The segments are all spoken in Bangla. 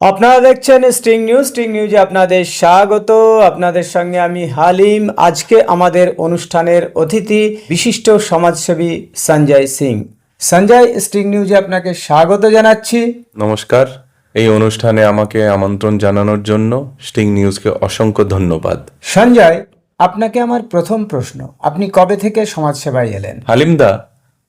আপনারা দেখছেন স্টিং নিউজ স্টিং নিউজে আপনাদের স্বাগত। আপনাদের সঙ্গে আমি হালিম। আজকে আমাদের অনুষ্ঠানের অতিথি বিশিষ্ট সমাজসেবী সঞ্জয় সিং। সঞ্জয় স্টিং নিউজে আপনাকে স্বাগত জানাচ্ছি। নমস্কার। এই অনুষ্ঠানে আমাকে আমন্ত্রণ জানানোর জন্য স্টিং নিউজকে অসংখ্য ধন্যবাদ। সঞ্জয় আপনাকে আমার প্রথম প্রশ্ন। আপনি কবে থেকে সমাজসেবায় এলেন? হালিমদা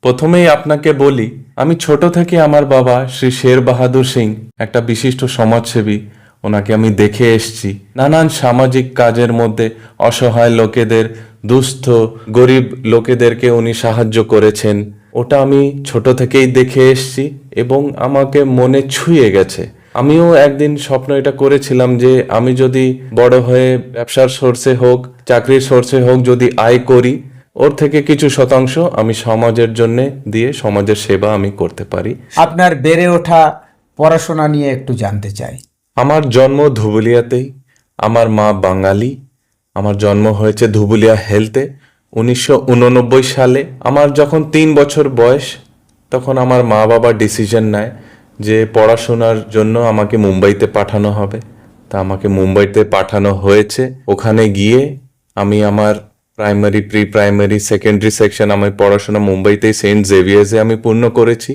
প্রথমেই আপনাকে বলি, আমি ছোট থেকে আমার বাবা শ্রী শের বাহাদুর সিং, একটা বিশিষ্ট সমাজসেবী, ওনাকে আমি দেখে এসেছি। নানান সামাজিক কাজের মধ্যে অসহায় লোকেদের, দুস্থ, গরিব লোকেদেরকে উনি সাহায্য করেছেন। ওটা আমি ছোট থেকেই দেখে এসেছি এবং আমাকে মনে ছুঁয়ে গেছে। আমিও একদিন স্বপ্ন এটা করেছিলাম যে আমি যদি বড় হয়ে ব্যবসার সোর্সে হোক, চাকরির সোর্সে হোক যদি আয় করি ওর থেকে কিছু শতাংশ আমি সমাজের জন্য দিয়ে সমাজের সেবা আমি করতে পারি। আপনার বেড়ে ওঠা পড়াশোনা নিয়ে একটু জানতে চাই। আমার জন্ম ধুবুলিয়াতেই আমার মা বাঙালি আমার জন্ম হয়েছে ধুবুলিয়া হেলতে। উনিশশো উননব্বই সালে আমার যখন তিন বছর বয়স তখন আমার মা বাবা ডিসিশন নেয় যে পড়াশোনার জন্য আমাকে মুম্বাইতে পাঠানো হবে। তা আমাকে মুম্বাইতে পাঠানো হয়েছে। ওখানে গিয়ে আমি আমার primary pre primary secondary section আমার পড়াশোনা মুম্বাইতেই সেন্ট জেভিয়ার্সে আমি পূর্ণ করেছি।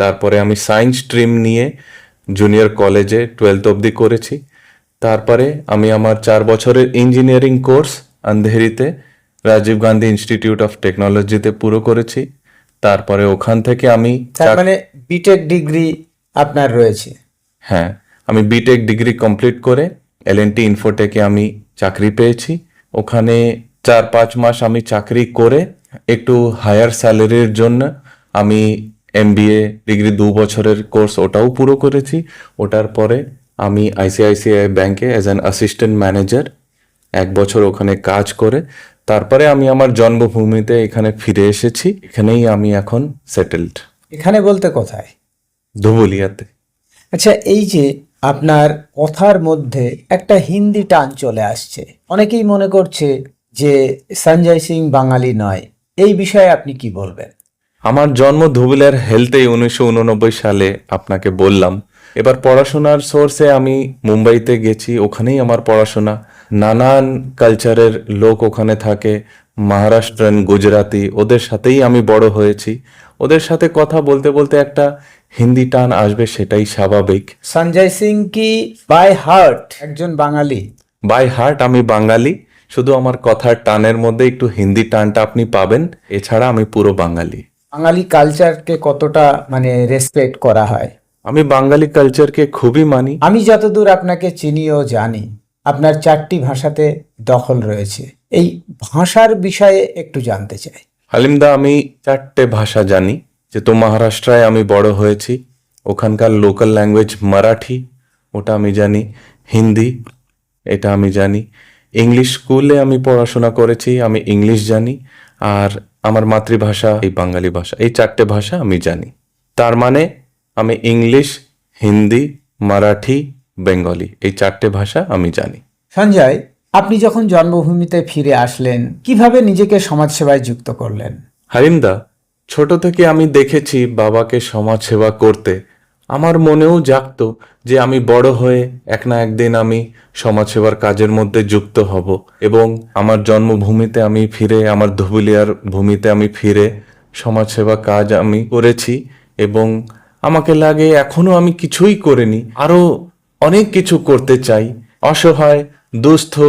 তারপরে আমি সায়েন্স স্ট্রিম নিয়ে জুনিয়র কলেজে টুয়েলথ অবধি করেছি। তারপরে আমি আমার চার বছরের ইঞ্জিনিয়ারিং কোর্স আন্ধেরিতে রাজীব গান্ধী ইনস্টিটিউট অফ টেকনোলজিতে পুরো করেছি। তারপরে ওখান থেকে আমি মানে বিটেক ডিগ্রি আপনার রয়েছে। হ্যাঁ আমি বিটেক ডিগ্রি কমপ্লিট করে এল এন টি ইনফোটেকে আমি চাকরি পেয়েছি। ওখানে চার পাঁচ মাস আমি চাকরি করে একটু হায়ার স্যালারির জন্য আমি এম ডিগ্রি দু বছরের কোর্স ওটাও পুরো করেছি। ওটার পরে আমি আইসিআইসিআই ব্যাংকে অ্যাজ অ্যান অ্যাসিস্ট্যান্ট ম্যানেজার এক বছর ওখানে কাজ করে। তারপরে আমি আমার জন্মভূমিতে এখানে ফিরে এসেছি। এখানেই আমি এখন সেটেলড এখানে বলতে কোথায়? ধুবুলিয়াতে। আচ্ছা এই যে আপনার কথার মধ্যে একটা হিন্দি টান চলে আসছে। অনেকেই মনে করছে যে সঞ্জয় সিং বাঙালি নয় এই বিষয়ে আপনি কি বলবেন? আমার জন্ম ধুবুলের হেলথেই উনিশশো সালে আপনাকে বললাম। এবার পড়াশোনার সোর্সে আমি মুম্বাইতে গেছি ওখানেই আমার পড়াশোনা। নানান কালচারের লোক ওখানে থাকে মহারাষ্ট্রান গুজরাতি ওদের সাথেই আমি বড় হয়েছি। ওদের সাথে কথা বলতে বলতে একটা হিন্দি টান আসবে সেটাই স্বাভাবিক। সঞ্জয় সিং কি বাই হার্ট একজন বাঙালি? বাই হার্ট আমি বাঙালি। শুধু আমার কথার টানের মধ্যে একটু হিন্দি টানটা আপনি পাবেন। এছাড়া আমি পুরো বাঙালি। বাঙালি কালচারকে কতটা মানে রেসপেক্ট করা হয়? আমি বাঙালি কালচারকে খুবই মানি। আমি যতদূর আপনাকে চিনি ও জানি আপনার চারটি ভাষাতে দখল রয়েছে। এই ভাষার বিষয়ে একটু জানতে চাই। হালিমদা আমি চারটে ভাষা জানি যেহেতু মহারাষ্ট্রায় আমি বড় হয়েছি। ওখানকার লোকাল ল্যাঙ্গুয়েজ মারাঠি ওটা আমি জানি। হিন্দি এটা আমি জানি। ইংলিশ স্কুলে আমি পড়াশোনা করেছি আমি ইংলিশ জানি আর আমার মাতৃভাষা এই বাঙালি ভাষা এই চারটে ভাষা আমি জানি। তার মানে আমি ইংলিশ হিন্দি মারাঠি বেঙ্গলি এই চারটে ভাষা আমি জানি। সঞ্জয় আপনি যখন জন্মভূমিতে ফিরে আসলেন কীভাবে নিজেকে সমাজসেবায় যুক্ত করলেন? হারিমদা ছোট থেকে আমি দেখেছি বাবাকে সমাজ সেবা করতে আমার মনেও জাগত যে আমি বড় হয়ে এক না একদিন আমি সমাজসেবার কাজের মধ্যে যুক্ত হব এবং আমার জন্মভূমিতে আমি ফিরে, আমার ধুবুলিয়ার ভূমিতে আমি ফিরে সমাজসেবা কাজ আমি করেছি এবং আমাকে লাগে এখনও আমি কিছুই করিনি। আরও অনেক কিছু করতে চাই। অসহায়, দুস্থ,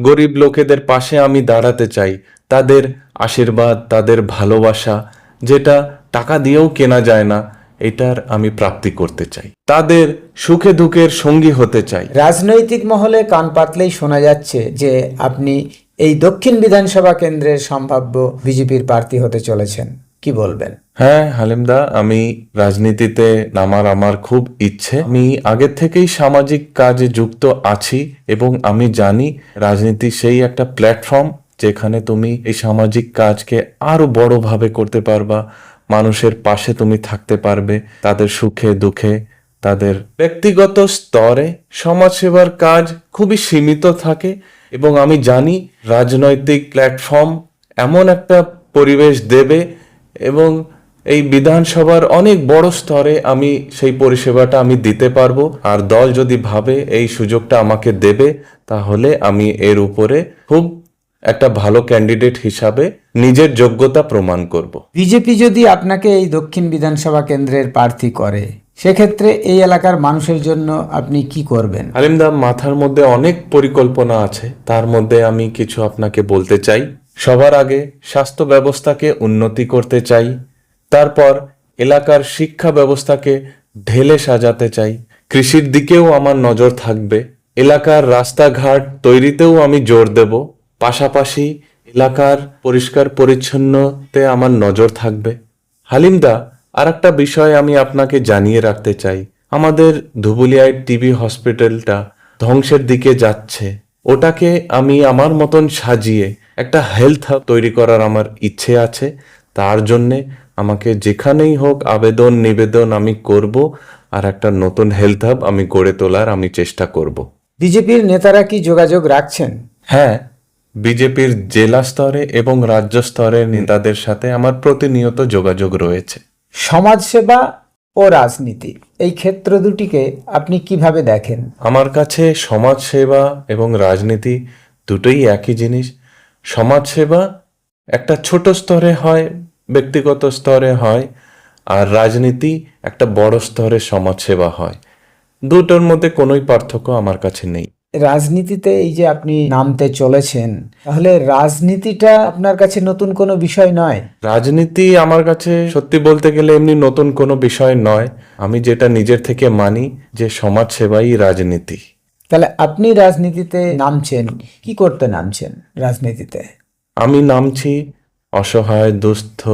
গরিব লোকেদের পাশে আমি দাঁড়াতে চাই। তাদের আশীর্বাদ, তাদের ভালোবাসা, যেটা টাকা দিয়েও কেনা যায় না। এটার আমি প্রাপ্তি করতে চাই। তাদের সুখে দুঃখের সঙ্গী হতে চাই। রাজনৈতিক মহলে কান পাতলেই শোনা যাচ্ছে যে আপনি এই দক্ষিণ বিধানসভা কেন্দ্রের সম্ভাব্য বিজেপির প্রার্থী হতে চলেছেন। কি বলবেন? হ্যাঁ হালিমদা আমি রাজনীতিতে নামার আমার খুব ইচ্ছে। আমি আগের থেকেই সামাজিক কাজে যুক্ত আছি এবং আমি জানি রাজনীতি সেই একটা প্ল্যাটফর্ম যেখানে তুমি এই সামাজিক কাজকে আরও বড়ভাবে করতে পারবা। মানুষের পাশে তুমি থাকতে পারবে, তাদের সুখে, দুঃখে, তাদের ব্যক্তিগত স্তরে সমাজসেবার কাজ খুবই সীমিত থাকে এবং আমি জানি রাজনৈতিক প্ল্যাটফর্ম এমন একটা পরিবেশ দেবে এবং এই বিধানসভার অনেক বড় স্তরে আমি সেই পরিষেবাটা আমি দিতে পারব। আর দল যদি ভাবে এই সুযোগটা আমাকে দেবে, তাহলে আমি এর উপরে খুব একটা ভালো ক্যান্ডিডেট হিসাবে নিজের যোগ্যতা প্রমাণ করব। বিজেপি যদি আপনাকে এই দক্ষিণ বিধানসভা কেন্দ্রের প্রার্থী করে সেক্ষেত্রে এই এলাকার মানুষের জন্য আপনি কি করবেন? হালিমদা মাথার মধ্যে অনেক পরিকল্পনা আছে। তার মধ্যে আমি কিছু আপনাকে বলতে চাই। সবার আগে স্বাস্থ্য ব্যবস্থাকে উন্নতি করতে চাই। তারপর এলাকার শিক্ষা ব্যবস্থাকে ঢেলে সাজাতে চাই। কৃষির দিকেও আমার নজর থাকবে। এলাকার রাস্তাঘাট তৈরিতেও আমি জোর দেব। পাশাপাশি এলাকার পরিষ্কার পরিচ্ছন্নতে আমার নজর থাকবে। হালিমদা আর একটা বিষয় আমি আপনাকে জানিয়ে রাখতে চাই। আমাদের ধুবুলিয়ায় টিবি হসপিটালটা ধ্বংসের দিকে যাচ্ছে। ওটাকে আমি আমার মতন সাজিয়ে একটা হেলথ হাব তৈরি করার আমার ইচ্ছে আছে। তার জন্যে আমাকে যেখানেই হোক আবেদন নিবেদন আমি করব আর একটা নতুন হেলথ হাব আমি গড়ে তোলার আমি চেষ্টা করব। বিজেপির নেতারা কি যোগাযোগ রাখছেন? হ্যাঁ বিজেপির জেলা স্তরে এবং রাজ্য স্তরের নেতাদের সাথে আমার প্রতিনিয়ত যোগাযোগ রয়েছে। সমাজসেবা ও রাজনীতি এই ক্ষেত্র দুটিকে আপনি কীভাবে দেখেন? আমার কাছে সমাজসেবা এবং রাজনীতি দুটোই একই জিনিস। সমাজসেবা একটা ছোট স্তরে হয় ব্যক্তিগত স্তরে হয় আর রাজনীতি একটা বড় স্তরে সমাজসেবা হয়। দুটোর মধ্যে কোনোই পার্থক্য আমার কাছে নেই। রাজনীতিতে এই যে আপনি নামতে চলেছেন তাহলে রাজনীতিটা আপনার কাছে নতুন কোনো বিষয় নয়? রাজনীতি আমার কাছে সত্যি বলতে গেলে এমনি নতুন কোনো বিষয় নয়। আমি যেটা নিজের থেকে মানি যে সমাজ সেবাই রাজনীতি। তাহলে আপনি রাজনীতিতে নামছেন কি করতে নামছেন রাজনীতিতে? আমি নামছি অসহায় দুস্থ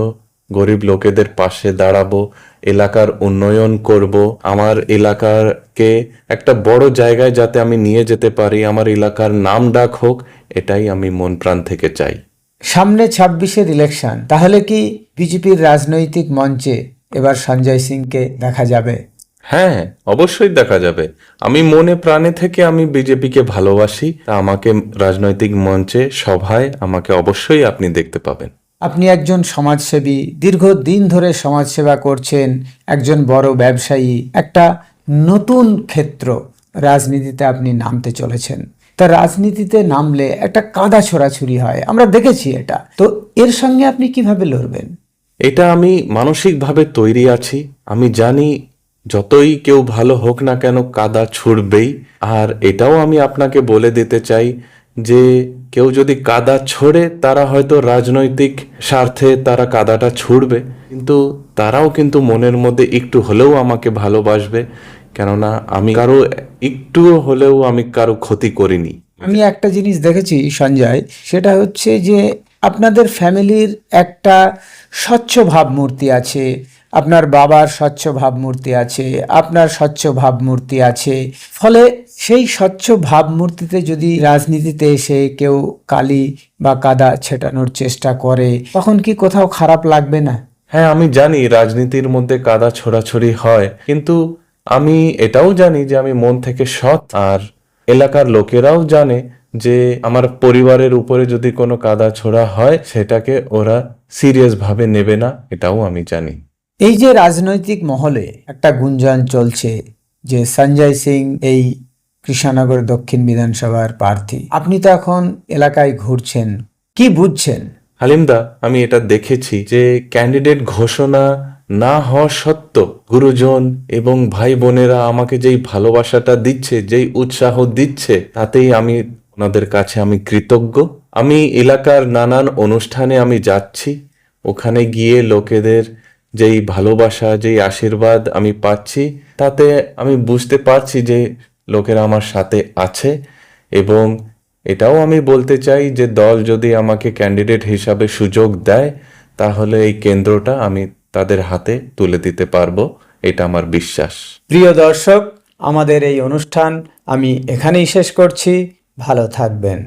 গরিব লোকেদের পাশে দাঁড়াবো এলাকার উন্নয়ন করব। আমার এলাকারকে একটা বড় জায়গায় যাতে আমি নিয়ে যেতে পারি আমার এলাকার নাম ডাক হোক এটাই আমি মন প্রাণ থেকে চাই। সামনে ছাব্বিশের ইলেকশন তাহলে কি বিজেপির রাজনৈতিক মঞ্চে এবার সঞ্জয় সিংকে দেখা যাবে? হ্যাঁ অবশ্যই দেখা যাবে। আমি মনে প্রাণে থেকে আমি বিজেপিকে ভালোবাসি। আমাকে রাজনৈতিক মঞ্চে সভায় আমাকে অবশ্যই আপনি দেখতে পাবেন। আপনি একজন সমাজসেবী, দীর্ঘদিন ধরে সমাজসেবা করছেন, একজন বড় ব্যবসায়ী, একটা নতুন ক্ষেত্র রাজনীতিতে আপনি নামতে চলেছেন। তা রাজনীতিতে নামলে একটা কাদা ছোড়াছুরি হয়, আমরা দেখেছি এটা। তো এর সঙ্গে আপনি কীভাবে লড়বেন? এটা আমি মানসিকভাবে তৈরি আছি। আমি জানি যতই কেউ ভালো হোক না কেন কাদা ছুড়বেই। আর এটাও আমি আপনাকে বলে দিতে চাই যে কেউ যদি কাদা ছোড়ে, তারা হয়তো রাজনৈতিক স্বার্থে তারা কাদাটা ছুড়বে। কিন্তু তারাও কিন্তু মনের মধ্যে একটু হলেও আমাকে ভালোবাসবে। কেননা আমি কারও একটুও হলেও আমি কারও ক্ষতি করিনি। আমি একটা জিনিস দেখেছি, সঞ্জয়, সেটা হচ্ছে যে আপনাদের ফ্যামিলির একটা স্বচ্ছ ভাবমূর্তি আছে। আপনার বাবার স্বচ্ছ ভাবমূর্তি আছে, আপনার স্বচ্ছ ভাবমূর্তি আছে। ফলে সেই স্বচ্ছ ভাবমূর্তিতে যদি রাজনীতিতে এসে কেউ কালি বা কাদা ছেটানোর চেষ্টা করে, তখন কি কোথাও খারাপ লাগবে না? হ্যাঁ আমি জানি রাজনীতির মধ্যে কাদা ছোড়াছড়ি হয়, কিন্তু আমি এটাও জানি যে আমি মন থেকে সৎ, আর এলাকার লোকেরাও জানে যে আমার পরিবারের উপরে যদি কোনো কাদা ছোড়া হয়, সেটাকে ওরা সিরিয়াস ভাবে নেবে না, এটাও আমি জানি। এই যে রাজনৈতিক মহলে একটা গুঞ্জন চলছে যে সঞ্জয় সিং এই কৃষ্ণনগর দক্ষিণ বিধানসভার প্রার্থী, আপনি তো এখন এলাকায় ঘুরছেন, কি বুঝছেন? হালিমদা, আমি এটা দেখেছি যে ক্যান্ডিডেট ঘোষণা না হওয়া সত্ত্বেও গুরুজন এবং ভাই বোনেরা আমাকে যেই ভালোবাসাটা দিচ্ছে, যেই উৎসাহ দিচ্ছে, তাতেই আমি ওনাদের কাছে আমি কৃতজ্ঞ। আমি এলাকার নানান অনুষ্ঠানে আমি যাচ্ছি, ওখানে গিয়ে লোকেদের যেই ভালোবাসা, যেই আশীর্বাদ আমি পাচ্ছি, তাতে আমি বুঝতে পারছি যে লোকেরা আমার সাথে আছে এবং এটাও আমি বলতে চাই যে দল যদি আমাকে ক্যান্ডিডেট হিসাবে সুযোগ দেয়, তাহলে এই কেন্দ্রটা আমি তাদের হাতে তুলে দিতে পারব। এটা আমার বিশ্বাস। প্রিয় দর্শক, আমাদের এই অনুষ্ঠান আমি এখানেই শেষ করছি। ভালো থাকবেন।